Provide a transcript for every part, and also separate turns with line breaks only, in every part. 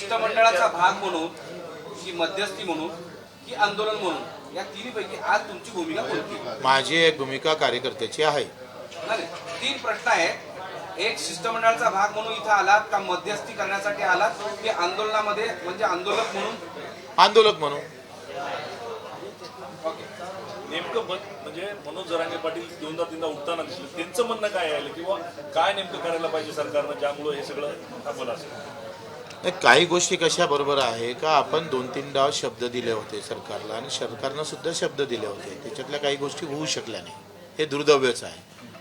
शिष्टमंडळाचा भाग म्हणून की मध्यस्थी म्हणून की आंदोलन म्हणून या तिन्हीपैकी आज तुमची भूमिका कोणती?
माझी एक भूमिका कार्यकर्त्याची आहे.
नाही तीन प्रश्न आहेत. एक शिष्टमंडळाचा भाग म्हणून इथं आलात का मध्यस्थी करण्यासाठी आलात? की आंदोलनामध्ये म्हणजे आंदोलक म्हणून?
आंदोलक म्हणून.
ओके.
नेमकं मत म्हणजे मनोज जरांगे पाटील दोनदा तीनदा उठताना दिसले. त्यांचं म्हणणं काय आहे? किंवा काय नेमकं करायला पाहिजे सरकारनं? ज्यामुळं हे सगळं असेल.
काही गोष्टी कशा बरोबर आहे का? आपण दोन तीन डाव शब्द दिले होते सरकारला आणि सरकारनं सुद्धा शब्द दिले होते. त्याच्यातल्या काही गोष्टी होऊ शकल्या नाही. हे दुर्दव्यच आहे.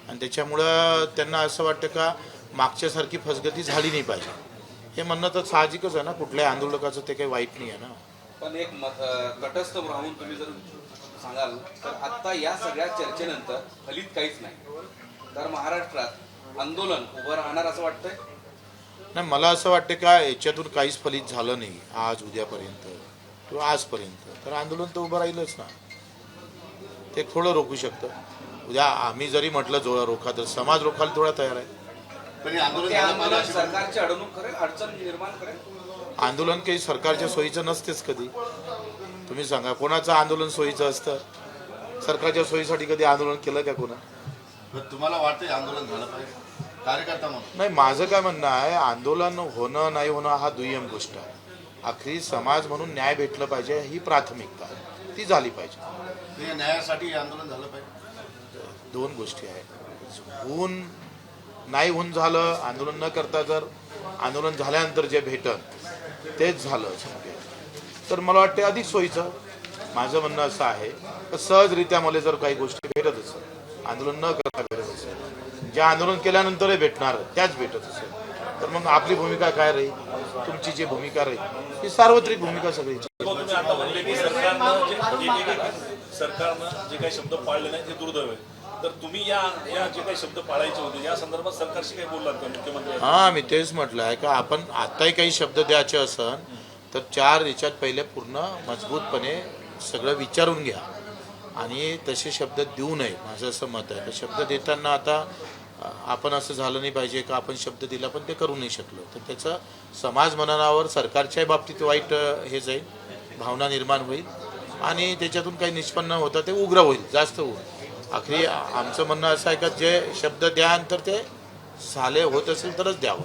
आणि त्याच्यामुळं त्यांना असं वाटतं का मागच्यासारखी फसगती झाली नाही पाहिजे. हे म्हणणं तर साहजिकच आहे ना. कुठल्याही आंदोलकाचं ते काही वाईट नाही आहे ना.
पण एक तटस्थ राहून तुम्ही जर सांगाल तर आत्ता या सगळ्या चर्चेनंतर फलित काहीच नाही. तर महाराष्ट्रात आंदोलन उभं राहणार असं वाटतंय?
नाही मला असं वाटतं का याच्यातून काहीच फलित झालं नाही आज उद्यापर्यंत किंवा आजपर्यंत. तर आंदोलन तर उभं राहीलच ना. ते थोडं रोखू शकतं. उद्या आम्ही जरी म्हटलं जोळा रोखा तर समाज रोखायला थोडा तयार आहे.
हे आंदोलन
काही सरकारच्या सोयीचं नसतेच कधी. तुम्ही सांगा कोणाचं आंदोलन सोयीचं असतं? सरकारच्या सोयीसाठी कधी आंदोलन केलं का कोणा?
तुम्हाला वाटतं आंदोलन झालं पाहिजे? कार्यकर्ता म्हणून.
नाही माझं काय म्हणणं आहे आंदोलन होणं नाही होणं हा दुय्यम गोष्ट आहे. आखरी समाज म्हणून न्याय भेटलं पाहिजे ही प्राथमिकता आहे. ती झाली पाहिजे.
ते न्यायासाठी आंदोलन झालं पाहिजे.
दोन गोष्टी आहेत. होऊन नाही होऊन झालं आंदोलन न करता जर आंदोलन झाल्यानंतर जे भेटन तेच झालं तर मला वाटते अधिक सोयीचं. माझं म्हणणं असं आहे तर सहजरित्या मला जर काही गोष्टी भेटत असेल आंदोलन न करता भेटत असेल ज्या आंदोलन केल्यानंतरही भेटणार त्याच भेटत असेल. तर मग आपली भूमिका काय राहील? तुमची जी भूमिका राहील ही सार्वत्रिक भूमिका सगळीची.
किंवा तुम्ही आता म्हणले की सरकारनं जे एक- एक- एक- सरकारनं जे काही शब्द पाळले नाही ते दुर्दैव आहे तर तुम्ही या या जे काही शब्द पाळायचे होते या संदर्भात सरकारशी काही बोललात का मुख्यमंत्री?
हा मी तेच म्हटलं आहे का आपण आताही काही शब्द द्यायचे असन तर चार याच्यात पहिले पूर्ण मजबूतपणे सगळं विचारून घ्या. आणि तसे शब्द देऊ नये माझं असं मत आहे. तर शब्द देताना आता आपण असं झालं नाही पाहिजे का आपण शब्द दिला पण ते करू नाही शकलो. तर त्याचं समाज मननावर सरकारच्याही बाबतीत वाईट हे जाईल भावना निर्माण होईल आणि त्याच्यातून काही निष्पन्न होतं ते उग्र होईल जास्त होईल. आखरी आमचं म्हणणं असं आहे का जे शब्द द्या तर ते साले होत असेल तरच द्यावं.